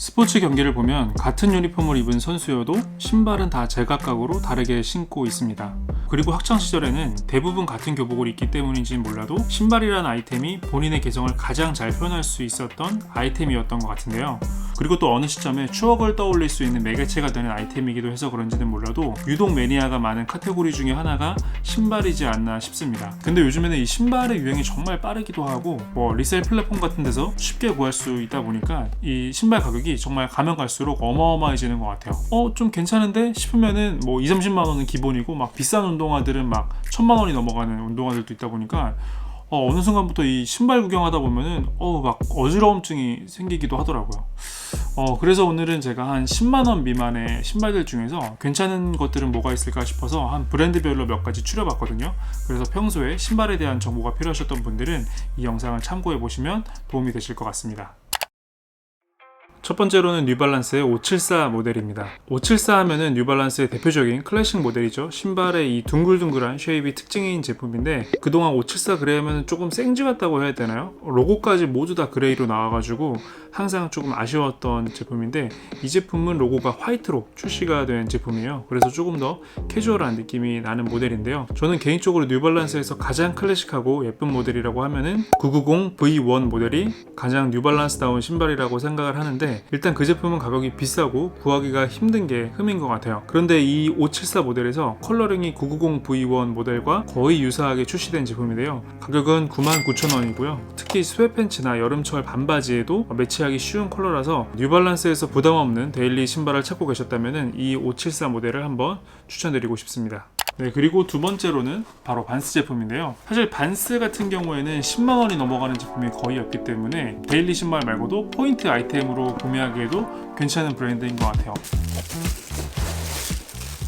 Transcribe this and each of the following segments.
스포츠 경기를 보면 같은 유니폼을 입은 선수여도 신발은 다 제각각으로 다르게 신고 있습니다. 그리고 학창 시절에는 대부분 같은 교복을 입기 때문인지는 몰라도 신발이라는 아이템이 본인의 개성을 가장 잘 표현할 수 있었던 아이템이었던 것 같은데요. 그리고 또 어느 시점에 추억을 떠올릴 수 있는 매개체가 되는 아이템이기도 해서 그런지는 몰라도 유독 매니아가 많은 카테고리 중에 하나가 신발이지 않나 싶습니다. 근데 요즘에는 이 신발의 유행이 정말 빠르기도 하고 뭐 리셀 플랫폼 같은 데서 쉽게 구할 수 있다 보니까 이 신발 가격이 정말 가면 갈수록 어마어마해지는 것 같아요. 어 좀 괜찮은데 싶으면은 뭐 2, 30만 원은 기본이고 막 비싼 운동화들은 막 천만 원이 넘어가는 운동화들도 있다 보니까 어, 어느 순간부터 이 신발 구경하다 보면은 어 막 어지러움증이 생기기도 하더라고요. 어 그래서 오늘은 제가 한 10만 원 미만의 신발들 중에서 괜찮은 것들은 뭐가 있을까 싶어서 한 브랜드별로 몇 가지 추려봤거든요. 그래서 평소에 신발에 대한 정보가 필요하셨던 분들은 이 영상을 참고해 보시면 도움이 되실 것 같습니다. 첫 번째로는 뉴발란스의 574 모델입니다. 574 하면은 뉴발란스의 대표적인 클래식 모델이죠. 신발의 이 둥글둥글한 쉐입이 특징인 제품인데 그동안 574 그레이 하면 조금 생쥐 같다고 해야 되나요? 로고까지 모두 다 그레이로 나와가지고 항상 조금 아쉬웠던 제품인데 이 제품은 로고가 화이트로 출시가 된 제품이에요. 그래서 조금 더 캐주얼한 느낌이 나는 모델인데요. 저는 개인적으로 뉴발란스에서 가장 클래식하고 예쁜 모델이라고 하면은 990 V1 모델이 가장 뉴발란스다운 신발이라고 생각을 하는데 일단 그 제품은 가격이 비싸고 구하기가 힘든 게 흠인 것 같아요. 그런데 이 574 모델에서 컬러링이 990 V1 모델과 거의 유사하게 출시된 제품인데요. 가격은 99,000원이고요. 특히 스웨팬츠나 여름철 반바지에도 매치하기 쉬운 컬러라서 뉴발란스에서 부담 없는 데일리 신발을 찾고 계셨다면 이 574 모델을 한번 추천드리고 싶습니다. 네, 그리고 두 번째로는 바로 반스 제품인데요. 사실 반스 같은 경우에는 10만 원이 넘어가는 제품이 거의 없기 때문에 데일리 신발 말고도 포인트 아이템으로 구매하기에도 괜찮은 브랜드인 것 같아요.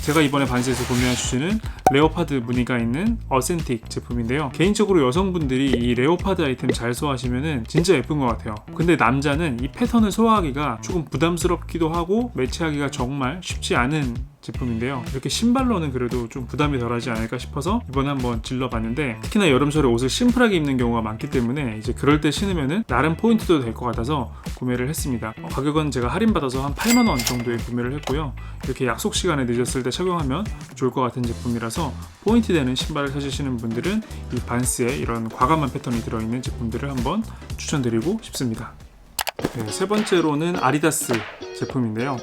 제가 이번에 반스에서 구매한 슈즈는 레오파드 무늬가 있는 어센틱 제품인데요. 개인적으로 여성분들이 이 레오파드 아이템 잘 소화하시면은 진짜 예쁜 것 같아요. 근데 남자는 이 패턴을 소화하기가 조금 부담스럽기도 하고 매치하기가 정말 쉽지 않은 제품인데요. 이렇게 신발로는 그래도 좀 부담이 덜하지 않을까 싶어서 이번에 한번 질러봤는데 특히나 여름철에 옷을 심플하게 입는 경우가 많기 때문에 이제 그럴 때 신으면은 나름 포인트도 될 것 같아서 구매를 했습니다. 어, 가격은 제가 할인받아서 한 8만 원 정도에 구매를 했고요. 이렇게 약속 시간에 늦었을 때 착용하면 좋을 것 같은 제품이라서 포인트 되는 신발을 찾으시는 분들은 이 반스에 이런 과감한 패턴이 들어있는 제품들을 한번 추천드리고 싶습니다. 네, 세 번째로는 아디다스 제품인데요.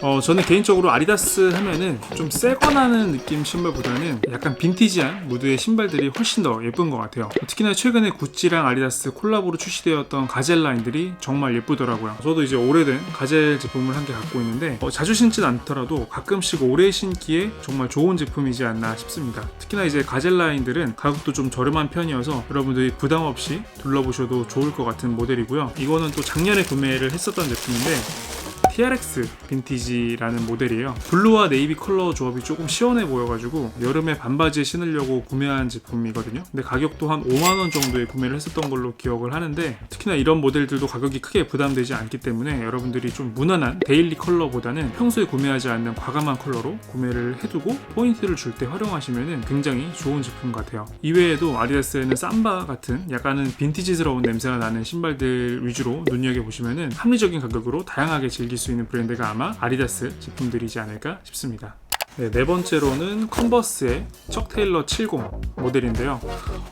어, 저는 개인적으로 아디다스 하면은 좀 세거나는 느낌 신발보다는 약간 빈티지한 무드의 신발들이 훨씬 더 예쁜 것 같아요. 특히나 최근에 구찌랑 아디다스 콜라보로 출시되었던 가젤 라인들이 정말 예쁘더라고요. 저도 이제 오래된 가젤 제품을 한 개 갖고 있는데 어, 자주 신진 않더라도 가끔씩 오래 신기에 정말 좋은 제품이지 않나 싶습니다. 특히나 이제 가젤 라인들은 가격도 좀 저렴한 편이어서 여러분들이 부담 없이 둘러보셔도 좋을 것 같은 모델이고요. 이거는 또 작년에 구매를 했었던 제품인데 TRX 빈티지라는 모델이에요. 블루와 네이비 컬러 조합이 조금 시원해 보여가지고 여름에 반바지에 신으려고 구매한 제품이거든요. 근데 가격도 한 5만원 정도에 구매를 했었던 걸로 기억을 하는데 특히나 이런 모델들도 가격이 크게 부담되지 않기 때문에 여러분들이 좀 무난한 데일리 컬러보다는 평소에 구매하지 않는 과감한 컬러로 구매를 해두고 포인트를 줄 때 활용하시면 굉장히 좋은 제품 같아요. 이외에도 아디다스에는 삼바 같은 약간은 빈티지스러운 냄새가 나는 신발들 위주로 눈여겨보시면 합리적인 가격으로 다양하게 즐길 수 있는 브랜드가 아마 아디다스 제품들이지 않을까 싶습니다. 네, 네 번째로는 컨버스의 척 테일러 70 모델인데요.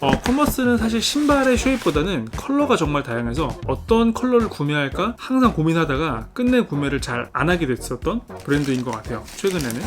어, 컨버스는 사실 신발의 쉐입보다는 컬러가 정말 다양해서 어떤 컬러를 구매할까 항상 고민하다가 끝내 구매를 잘 안 하게 됐었던 브랜드인 것 같아요. 최근에는.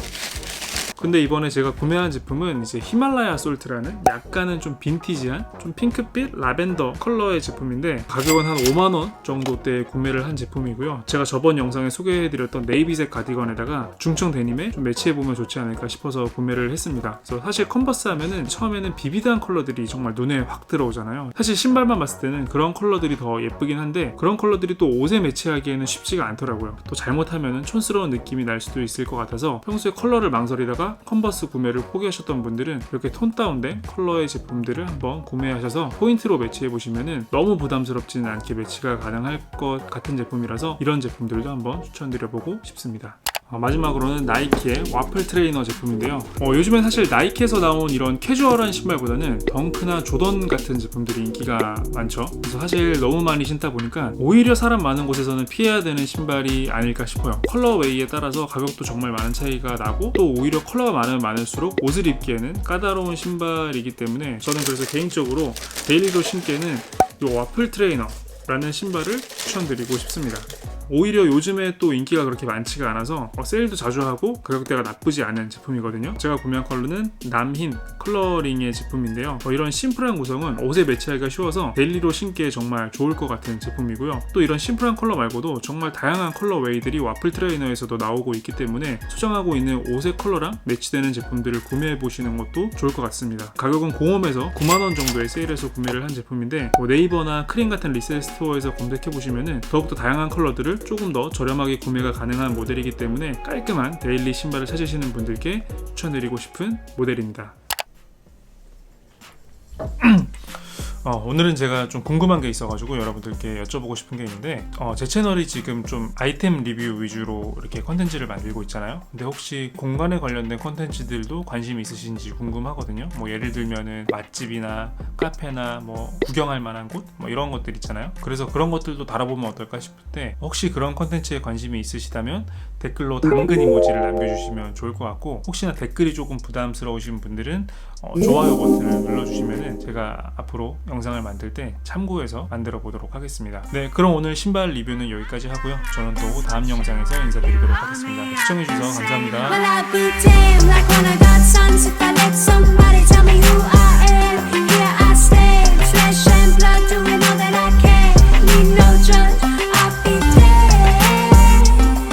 근데 이번에 제가 구매한 제품은 이제 히말라야 솔트라는 약간은 좀 빈티지한 좀 핑크빛 라벤더 컬러의 제품인데 가격은 한 5만원 정도대에 구매를 한 제품이고요. 제가 저번 영상에 소개해드렸던 네이비색 가디건에다가 중청 데님에 좀 매치해보면 좋지 않을까 싶어서 구매를 했습니다. 그래서 사실 컨버스 하면은 처음에는 비비드한 컬러들이 정말 눈에 확 들어오잖아요. 사실 신발만 봤을 때는 그런 컬러들이 더 예쁘긴 한데 그런 컬러들이 또 옷에 매치하기에는 쉽지가 않더라고요. 또 잘못하면 촌스러운 느낌이 날 수도 있을 것 같아서 평소에 컬러를 망설이다가 컨버스 구매를 포기하셨던 분들은 이렇게 톤 다운된 컬러의 제품들을 한번 구매하셔서 포인트로 매치해 보시면은 너무 부담스럽지는 않게 매치가 가능할 것 같은 제품이라서 이런 제품들도 한번 추천드려보고 싶습니다. 어, 마지막으로는 나이키의 와플 트레이너 제품인데요. 어, 요즘엔 사실 나이키에서 나온 이런 캐주얼한 신발보다는 덩크나 조던 같은 제품들이 인기가 많죠. 그래서 사실 너무 많이 신다 보니까 오히려 사람 많은 곳에서는 피해야 되는 신발이 아닐까 싶어요. 컬러웨이에 따라서 가격도 정말 많은 차이가 나고 또 오히려 컬러가 많으면 많을수록 옷을 입기에는 까다로운 신발이기 때문에 저는 그래서 개인적으로 데일리로 신기에는 이 와플 트레이너 라는 신발을 추천드리고 싶습니다. 오히려 요즘에 또 인기가 그렇게 많지가 않아서 어, 세일도 자주 하고 가격대가 나쁘지 않은 제품이거든요. 제가 구매한 컬러는 남흰 컬러링의 제품인데요. 어, 이런 심플한 구성은 옷에 매치하기가 쉬워서 데일리로 신기에 정말 좋을 것 같은 제품이고요. 또 이런 심플한 컬러 말고도 정말 다양한 컬러 웨이들이 와플 트레이너에서도 나오고 있기 때문에 소장하고 있는 옷의 컬러랑 매치되는 제품들을 구매해 보시는 것도 좋을 것 같습니다. 가격은 공홈에서 9만원 정도의 세일에서 구매를 한 제품인데 뭐 네이버나 크림 같은 리셀 스토어에서 검색해 보시면은 더욱더 다양한 컬러들을 조금 더 저렴하게 구매가 가능한 모델이기 때문에 깔끔한 데일리 신발을 찾으시는 분들께 추천드리고 싶은 모델입니다. 어, 오늘은 제가 좀 궁금한 게 있어가지고 여러분들께 여쭤보고 싶은 게 있는데 어, 제 채널이 지금 좀 아이템 리뷰 위주로 이렇게 컨텐츠를 만들고 있잖아요. 근데 혹시 공간에 관련된 컨텐츠들도 관심이 있으신지 궁금하거든요. 뭐 예를 들면은 맛집이나 카페나 뭐 구경할 만한 곳 뭐 이런 것들 있잖아요. 그래서 그런 것들도 다뤄보면 어떨까 싶을 때 혹시 그런 컨텐츠에 관심이 있으시다면 댓글로 당근 이모지를 남겨주시면 좋을 것 같고 혹시나 댓글이 조금 부담스러우신 분들은 어, 좋아요 버튼을 눌러주시면 제가 앞으로 영상을 만들 때 참고해서 만들어 보도록 하겠습니다. 네, 그럼 오늘 신발 리뷰는 여기까지 하고요. 저는 또 다음 영상에서 인사드리도록 하겠습니다. 시청해주셔서 감사합니다.